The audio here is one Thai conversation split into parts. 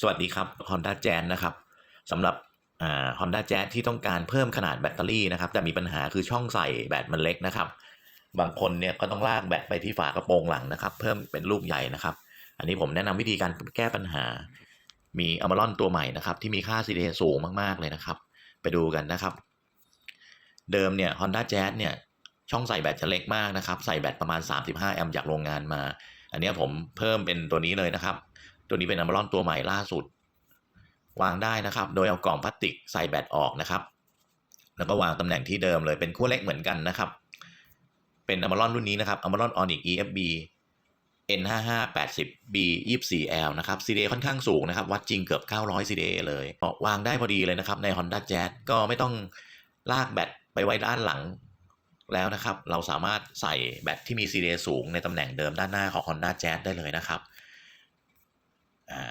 สวัสดีครับ Honda Jazz นะครับสำหรับฮอ่า Honda Jazz ที่ต้องการเพิ่มขนาดแบตเตอรี่นะครับ แต่มีปัญหาคือช่องใส่แบตมันเล็กนะครับ บางคนเนี่ยก็ต้องลากแบตไปที่ฝากระโปรงหลังนะครับ เพิ่มเป็นลูกใหญ่นะครับ อันนี้ผมแนะนำวิธีการแก้ปัญหา มีอ m ม r o n ตัวใหม่นะครับ ที่มีค่า CDA สูงมาก ๆ เลยนะครับ ไปดูกันนะครับ เดิมเนี่ย Honda Jazz เนี่ยช่องใส่แบตจะเล็กมากนะครับ ใส่แบตประมาณ 35 แอมป์จากโรงงานมา อันนี้ผมเพิ่มเป็นตัวนี้เลยนะครับ ตัวนี้เป็นอ m ม r o n ตัวใหม่ล่าสุด วางได้นะครับ โดยเอากล่องพลาสติกใส่แบตออกนะครับ แล้วก็วางตำแหน่งที่เดิมเลยเป็นขั้วเล็กเหมือนกันนะครับ เป็นอ m ม r o n รุ่นนี้นะครับอ m ม r o n Onyx EFB N55 80 B 24L นะครับ CDA ค่อนข้างสูงนะครับ วัดจริงเกือบ 900 CDA เลยวางได้พอดีเลยนะครับใน Honda Jazz ก็ไม่ต้องลากแบตไปไว้ด้านหลังแล้วนะครับ เราสามารถใส่แบตที่มี CDA สูงในตำแหน่งเดิมด้านหน้าของ Honda Jazz ได้เลยนะครับ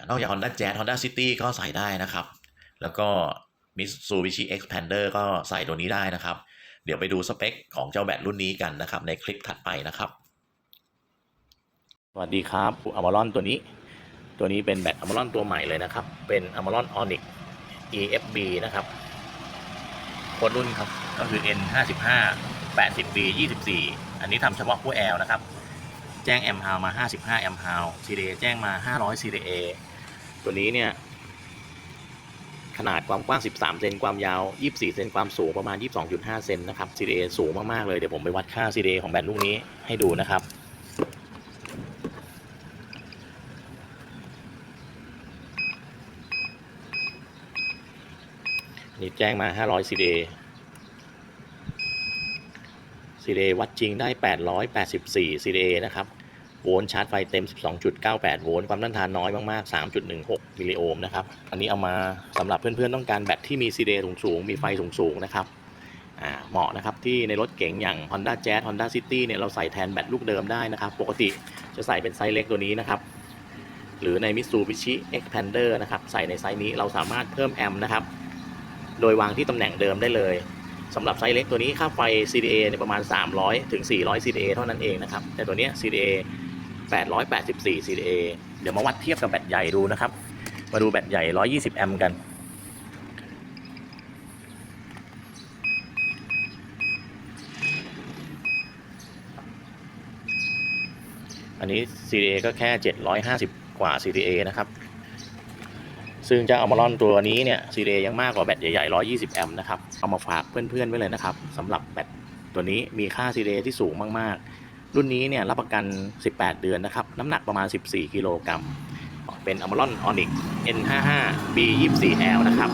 นอกจาก Honda Jazz Honda City ก็ใส่ได้นะครับ แล้วก็ Mitsubishi Xpander ก็ใส่ตัวนี้ได้นะครับ เดี๋ยวไปดูสเปคของเจ้าแบตรุ่นนี้กันนะครับ ในคลิปถัดไปนะครับ สวัสดีครับอ m ม r o n ตัวนี้ ตัวนี้เป็นแบตอ m ม r o n ตัวใหม่เลยนะครับ เป็นอ m ม r o n Onyx EFB นะครับโค้ดรุ่นครับ ก็คือ N55 80B 24 อันนี้ทำเฉพาะผู้ L นะครับ แจ้ง amp hour มา 55 amp hour CDA แจ้งมา 500 CDA ตัวนี้เนี่ย ขนาดความกว้าง 13 เซนความยาว 24 เซนความสูงประมาณ 22.5 เซนนะครับ CDA สูงมาก ๆ เลย เดี๋ยวผมไปวัดค่า CDA ของแบตลูกนี้ให้ดูนะครับนี่แจ้งมา 500 CDA CDA วัดจริงได้ 884 CDA นะครับโวลต์ชาร์จไฟเต็ม 12.98 โวลต์ความต้านทานน้อยมาก ๆ 3.16 มิลลิโอห์มนะครับ อันนี้เอามาสำหรับเพื่อน ๆ ต้องการแบตที่มี CDA สูง ๆ มีไฟสูง ๆ นะครับเหมาะนะครับที่ในรถเก๋งอย่าง Honda Jazz Honda City เนี่ยเราใส่แทนแบตลูกเดิมได้นะครับ ปกติจะใส่เป็นไซส์เล็กตัวนี้นะครับ หรือใน Mitsubishi Xpander นะครับ ใส่ในไซส์นี้เราสามารถเพิ่มแอมป์นะครับ โดยวางที่ตำแหน่งเดิมได้เลย สำหรับไซส์เล็กตัวนี้ค่าไฟ CDA เนี่ยประมาณ 300 ถึง 400 CDA เท่านั้นเองนะครับ แต่ตัวนี้ CDA 884 CDA เดี๋ยวมาวัดเทียบกับแบตใหญ่ดูนะครับ มาดูแบตใหญ่ 120 แอมป์กัน อันนี้ CDA ก็แค่ 750 กว่า CDA นะครับ ซึ่งเจ้าอัลมารอนตัวนี้เนี่ยซีเรยังมากกว่าแบตใหญ่ๆ 120 แอมป์นะครับ เอามาฝากเพื่อนๆไว้เลยนะครับสำหรับแบตตัวนี้มีค่า CDA ที่สูงมากๆ รุ่นนี้เนี่ยรับประกัน 18 เดือนนะครับ น้ำหนักประมาณ 14 กิโลกรัมเป็น a m a r o n Onyx N55 B24L นะครับ